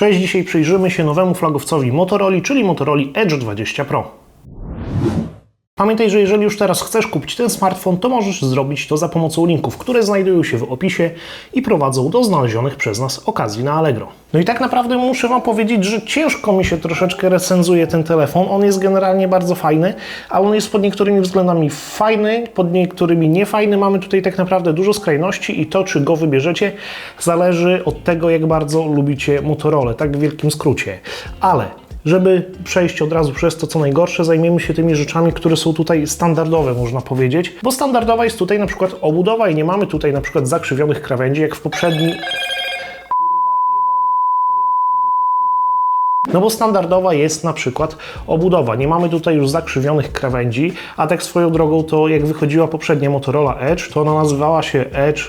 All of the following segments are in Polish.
Cześć, dzisiaj przyjrzymy się nowemu flagowcowi Motorola, czyli Motorola Edge 20 Pro. Pamiętaj, że jeżeli już teraz chcesz kupić ten smartfon, to możesz zrobić to za pomocą linków, które znajdują się w opisie i prowadzą do znalezionych przez nas okazji na Allegro. No i tak naprawdę muszę Wam powiedzieć, że ciężko mi się troszeczkę recenzuje ten telefon. On jest generalnie bardzo fajny, ale on jest pod niektórymi względami fajny, pod niektórymi niefajny. Mamy tutaj tak naprawdę dużo skrajności i to, czy go wybierzecie, zależy od tego, jak bardzo lubicie Motorola, tak w wielkim skrócie. Ale żeby przejść od razu przez to, co najgorsze, zajmiemy się tymi rzeczami, które są tutaj standardowe, można powiedzieć, bo standardowa jest tutaj na przykład obudowa i nie mamy tutaj na przykład zakrzywionych krawędzi, jak w poprzednim No bo standardowa jest na przykład obudowa. Nie mamy tutaj już zakrzywionych krawędzi, a tak swoją drogą to jak wychodziła poprzednia Motorola Edge, to ona nazywała się Edge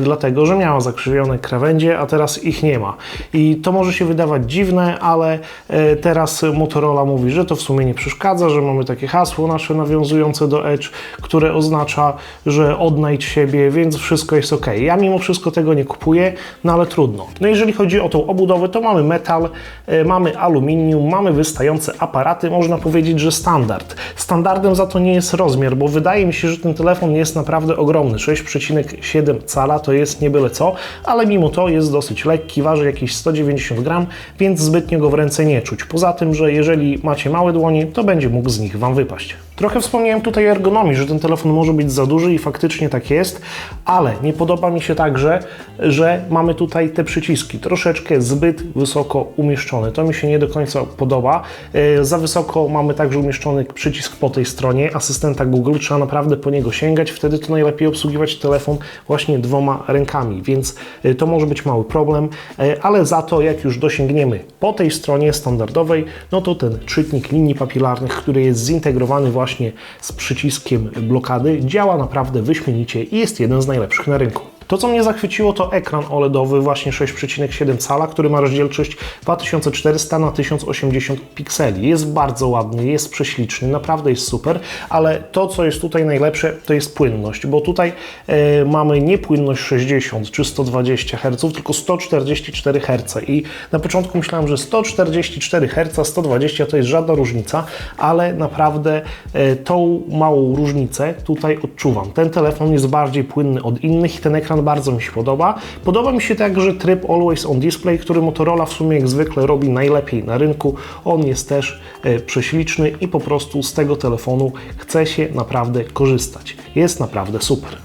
dlatego, że miała zakrzywione krawędzie, a teraz ich nie ma. I to może się wydawać dziwne, ale e, teraz Motorola mówi, że to w sumie nie przeszkadza, że mamy takie hasło nasze nawiązujące do Edge, które oznacza, że odnajdź siebie, więc wszystko jest ok. Ja mimo wszystko tego nie kupuję, no ale trudno. No jeżeli chodzi o tą obudowę, to mamy metal, e, mamy aluminium, mamy wystające aparaty, można powiedzieć, że standard. Standardem za to nie jest rozmiar, bo wydaje mi się, że ten telefon jest naprawdę ogromny. 6,7 cala to jest nie byle co, ale mimo to jest dosyć lekki, waży jakieś 190 gram, więc zbytnio go w ręce nie czuć. Poza tym, że jeżeli macie małe dłonie, to będzie mógł z nich Wam wypaść. Trochę wspomniałem tutaj o ergonomii, że ten telefon może być za duży i faktycznie tak jest, ale nie podoba mi się także, że mamy tutaj te przyciski troszeczkę zbyt wysoko umieszczone. To mi się nie do końca podoba. E, za wysoko mamy także umieszczony przycisk po tej stronie asystenta Google, trzeba naprawdę po niego sięgać, wtedy to najlepiej obsługiwać telefon właśnie dwoma rękami, więc e, to może być mały problem, e, ale za to jak już dosięgniemy po tej stronie standardowej, no to ten czytnik linii papilarnych, który jest zintegrowany właśnie właśnie z przyciskiem blokady działa naprawdę wyśmienicie i jest jeden z najlepszych na rynku. To, co mnie zachwyciło, to ekran OLEDowy, właśnie 6,7 cala, który ma rozdzielczość 2400 na 1080 pikseli. Jest bardzo ładny, jest prześliczny, naprawdę jest super, ale to, co jest tutaj najlepsze, to jest płynność, bo tutaj e, mamy nie płynność 60 czy 120 Hz, tylko 144 Hz i na początku myślałem, że 144 Hz, 120 to jest żadna różnica, ale naprawdę e, tą małą różnicę tutaj odczuwam. Ten telefon jest bardziej płynny od innych i ten ekran bardzo mi się podoba. Podoba mi się także tryb Always on Display, który Motorola w sumie jak zwykle robi najlepiej na rynku. On jest też e, prześliczny i po prostu z tego telefonu chce się naprawdę korzystać. Jest naprawdę super.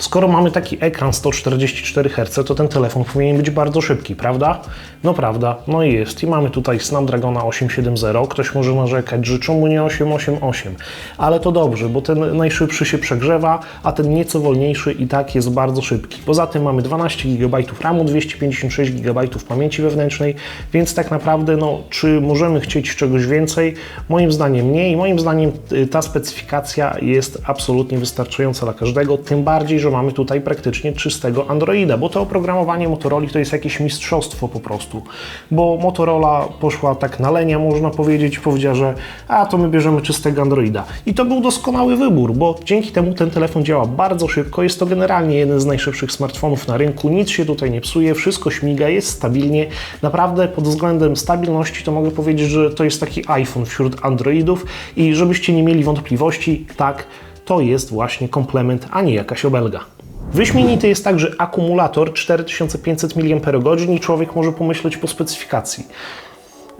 Skoro mamy taki ekran 144 Hz, to ten telefon powinien być bardzo szybki, prawda? No prawda, no i jest. I mamy tutaj Snapdragona 870. Ktoś może narzekać, że czemu nie 888? Ale to dobrze, bo ten najszybszy się przegrzewa, a ten nieco wolniejszy i tak jest bardzo szybki. Poza tym mamy 12 GB RAMu, 256 GB pamięci wewnętrznej, więc tak naprawdę, no, czy możemy chcieć czegoś więcej? Moim zdaniem nie i moim zdaniem y, ta specyfikacja jest absolutnie wystarczająca dla każdego, tym bardziej, że mamy tutaj praktycznie czystego Androida, bo to oprogramowanie Motorola to jest jakieś mistrzostwo po prostu, bo Motorola poszła tak na lenia, można powiedzieć, powiedziała, że a to my bierzemy czystego Androida. I to był doskonały wybór, bo dzięki temu ten telefon działa bardzo szybko, jest to generalnie jeden z najszybszych smartfonów na rynku, nic się tutaj nie psuje, wszystko śmiga, jest stabilnie. Naprawdę pod względem stabilności to mogę powiedzieć, że to jest taki iPhone wśród Androidów i żebyście nie mieli wątpliwości, tak, to jest właśnie komplement, a nie jakaś obelga. Wyśmienity jest także akumulator 4500 mAh i człowiek może pomyśleć po specyfikacji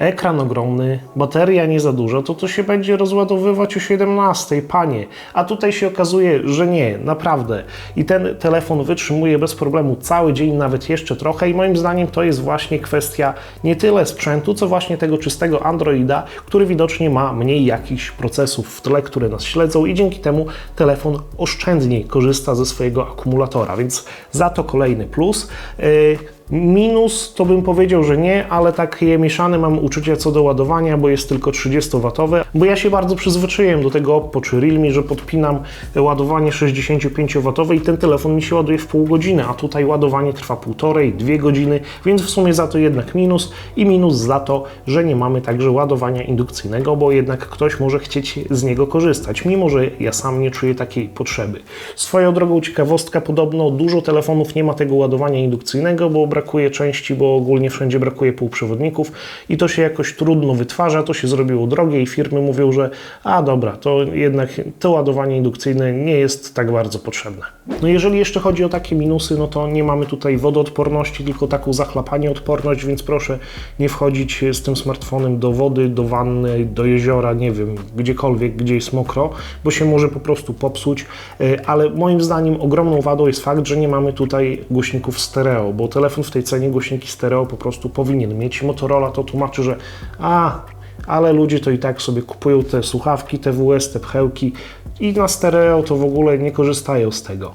ekran ogromny, bateria nie za duża, to to się będzie rozładowywać o 17, panie. A tutaj się okazuje, że nie, naprawdę. I ten telefon wytrzymuje bez problemu cały dzień, nawet jeszcze trochę i moim zdaniem to jest właśnie kwestia nie tyle sprzętu, co właśnie tego czystego Androida, który widocznie ma mniej jakichś procesów w tle, które nas śledzą i dzięki temu telefon oszczędniej korzysta ze swojego akumulatora, więc za to kolejny plus. Yy, Minus to bym powiedział, że nie, ale takie mieszane mam uczucia co do ładowania, bo jest tylko 30W, bo ja się bardzo przyzwyczaiłem do tego Oppo czy Realme, że podpinam ładowanie 65W i ten telefon mi się ładuje w pół godziny, a tutaj ładowanie trwa półtorej, dwie godziny, więc w sumie za to jednak minus i minus za to, że nie mamy także ładowania indukcyjnego, bo jednak ktoś może chcieć z niego korzystać, mimo że ja sam nie czuję takiej potrzeby. Swoją drogą ciekawostka, podobno dużo telefonów nie ma tego ładowania indukcyjnego, bo brakuje części, bo ogólnie wszędzie brakuje półprzewodników i to się jakoś trudno wytwarza, to się zrobiło drogie i firmy mówią, że a dobra, to jednak to ładowanie indukcyjne nie jest tak bardzo potrzebne. No jeżeli jeszcze chodzi o takie minusy, no to nie mamy tutaj wodoodporności, tylko taką zachlapanie odporność, więc proszę nie wchodzić z tym smartfonem do wody, do wanny, do jeziora, nie wiem, gdziekolwiek, gdzie jest mokro, bo się może po prostu popsuć, E, ale moim zdaniem ogromną wadą jest fakt, że nie mamy tutaj głośników stereo, bo telefon w tej cenie głośniki stereo po prostu powinien mieć. Motorola to tłumaczy, że a, ale ludzie to i tak sobie kupują te słuchawki, te WS, te pchełki i na stereo to w ogóle nie korzystają z tego.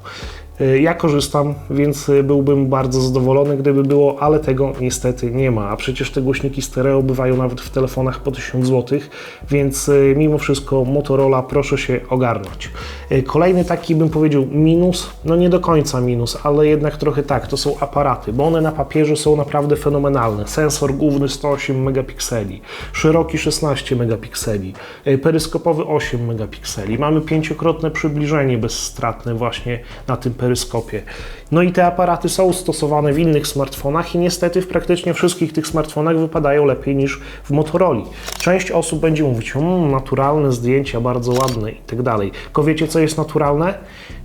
Y, Ja korzystam, więc y, byłbym bardzo zadowolony, gdyby było, ale tego niestety nie ma. A przecież te głośniki stereo bywają nawet w telefonach po 1000 zł, więc y, mimo wszystko Motorola proszę się ogarnąć. Kolejny taki bym powiedział minus, no nie do końca minus, ale jednak trochę tak, to są aparaty, bo one na papierze są naprawdę fenomenalne. Sensor główny 108 megapikseli, szeroki 16 megapikseli, peryskopowy 8 megapikseli. Mamy pięciokrotne przybliżenie bezstratne właśnie na tym peryskopie. No i te aparaty są stosowane w innych smartfonach i niestety w praktycznie wszystkich tych smartfonach wypadają lepiej niż w Motorola. Część osób będzie mówić, mmm, naturalne zdjęcia, bardzo ładne i tak dalej. Tylko wiecie, co jest naturalne?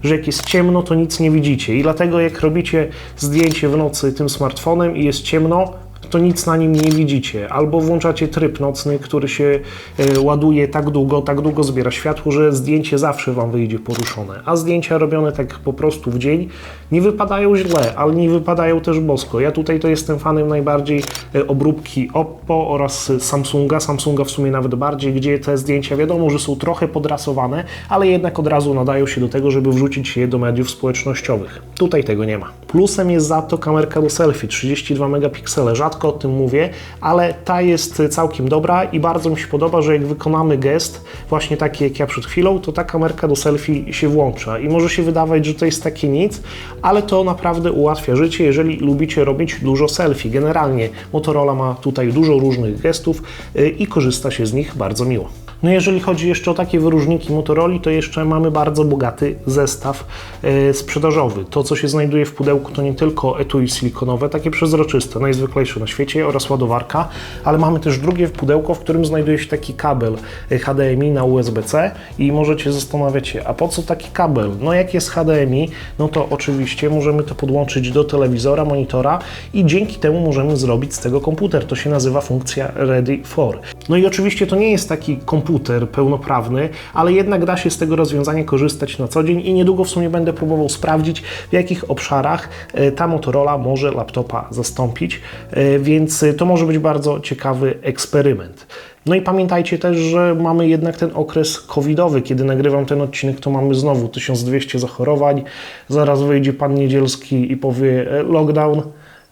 Że jak jest ciemno, to nic nie widzicie i dlatego jak robicie zdjęcie w nocy tym smartfonem i jest ciemno, to nic na nim nie widzicie. Albo włączacie tryb nocny, który się e, ładuje tak długo, tak długo zbiera światło, że zdjęcie zawsze Wam wyjdzie poruszone. A zdjęcia robione tak po prostu w dzień nie wypadają źle, ale nie wypadają też bosko. Ja tutaj to jestem fanem najbardziej e, obróbki Oppo oraz Samsunga, Samsunga w sumie nawet bardziej, gdzie te zdjęcia wiadomo, że są trochę podrasowane, ale jednak od razu nadają się do tego, żeby wrzucić je do mediów społecznościowych. Tutaj tego nie ma. Plusem jest za to kamerka do selfie, 32 megapiksele. Rzadko o tym mówię, ale ta jest całkiem dobra i bardzo mi się podoba, że jak wykonamy gest, właśnie taki jak ja przed chwilą, to ta kamerka do selfie się włącza. I może się wydawać, że to jest takie nic, ale to naprawdę ułatwia życie, jeżeli lubicie robić dużo selfie. Generalnie Motorola ma tutaj dużo różnych gestów y, i korzysta się z nich bardzo miło. No jeżeli chodzi jeszcze o takie wyróżniki Motorola, to jeszcze mamy bardzo bogaty zestaw e, sprzedażowy. To, co się znajduje w pudełku, to nie tylko etui silikonowe, takie przezroczyste, najzwyklejsze na świecie oraz ładowarka, ale mamy też drugie pudełko, w którym znajduje się taki kabel e, HDMI na USB-C i możecie zastanawiać się, a po co taki kabel? No jak jest HDMI, no to oczywiście możemy to podłączyć do telewizora, monitora i dzięki temu możemy zrobić z tego komputer. To się nazywa funkcja Ready for. No i oczywiście to nie jest taki komputer pełnoprawny, ale jednak da się z tego rozwiązania korzystać na co dzień i niedługo w sumie będę próbował sprawdzić, w jakich obszarach e, ta Motorola może laptopa zastąpić, e, więc to może być bardzo ciekawy eksperyment. No i pamiętajcie też, że mamy jednak ten okres covidowy. Kiedy nagrywam ten odcinek, to mamy znowu 1200 zachorowań. Zaraz wyjdzie pan Niedzielski i powie e, lockdown.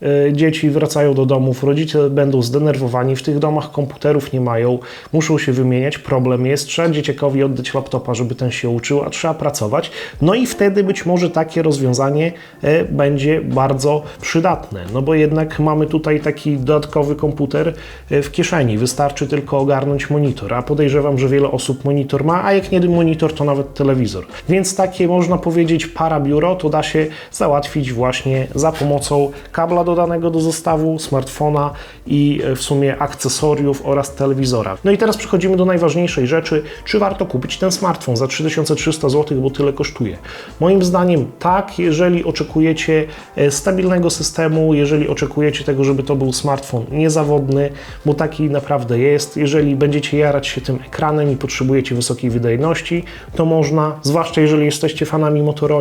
E, Dzieci wracają do domów, rodzice będą zdenerwowani, w tych domach komputerów nie mają, muszą się wymieniać, problem jest, trzeba dzieciakowi oddać laptopa, żeby ten się uczył, a trzeba pracować. No i wtedy być może takie rozwiązanie e, będzie bardzo przydatne, no bo jednak mamy tutaj taki dodatkowy komputer e, w kieszeni, wystarczy tylko ogarnąć monitor, a podejrzewam, że wiele osób monitor ma, a jak nie monitor, to nawet telewizor. Więc takie można powiedzieć parabiuro to da się załatwić właśnie za pomocą kabla dodanego do zestawu, smartfona i e, w sumie akcesoriów oraz telewizora. No i teraz przechodzimy do najważniejszej rzeczy, czy warto kupić ten smartfon za 3300 zł, bo tyle kosztuje. Moim zdaniem tak, jeżeli oczekujecie e, stabilnego systemu, jeżeli oczekujecie tego, żeby to był smartfon niezawodny, bo taki naprawdę jest, jeżeli będziecie jarać się tym ekranem i potrzebujecie wysokiej wydajności, to można, zwłaszcza jeżeli jesteście fanami Motorola,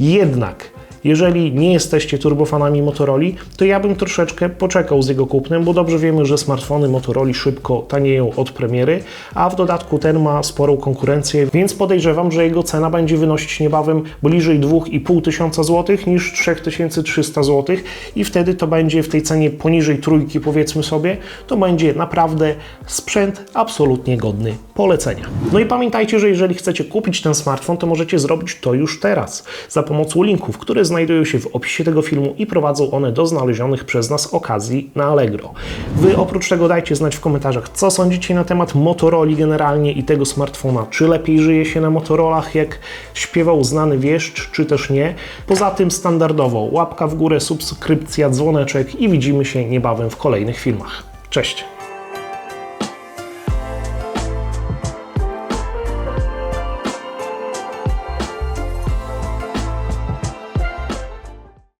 jednak jeżeli nie jesteście turbofanami Motorola, to ja bym troszeczkę poczekał z jego kupnem, bo dobrze wiemy, że smartfony Motorola szybko tanieją od premiery, a w dodatku ten ma sporą konkurencję, więc podejrzewam, że jego cena będzie wynosić niebawem bliżej 2,5 tysiąca złotych niż 3300 zł i wtedy to będzie w tej cenie poniżej trójki powiedzmy sobie, to będzie naprawdę sprzęt absolutnie godny polecenia. No i pamiętajcie, że jeżeli chcecie kupić ten smartfon, to możecie zrobić to już teraz za pomocą linków, które znajdziecie znajdują się w opisie tego filmu i prowadzą one do znalezionych przez nas okazji na Allegro. Wy oprócz tego dajcie znać w komentarzach, co sądzicie na temat Motorola generalnie i tego smartfona. Czy lepiej żyje się na Motorolach, jak śpiewał znany wieszcz, czy też nie. Poza tym standardowo łapka w górę, subskrypcja, dzwoneczek i widzimy się niebawem w kolejnych filmach. Cześć!